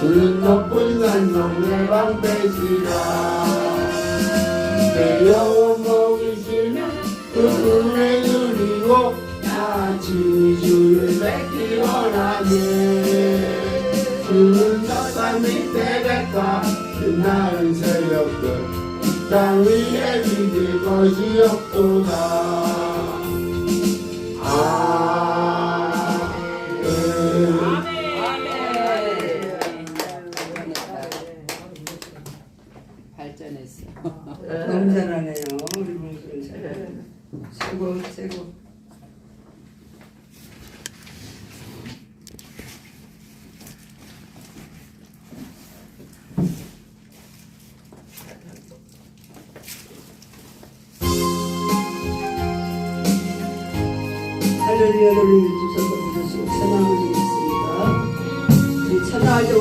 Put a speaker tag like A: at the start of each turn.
A: 푸른 높은 산동네 방패시라 내 영혼 먹이시는 그 꿈에 누리고 나치 주를 뵙기 원하네 푸른 저산 밑에 백화 빛나는 새벽들 땅 위에 믿을 것이 없도다
B: 발전했어.
C: 너무 잘하네요. 우리 봉수는 잘해. 최고 최고. 할렐루야 할렐루야 주셔서 찬양을 드리겠습니다. 우리 찬양할 때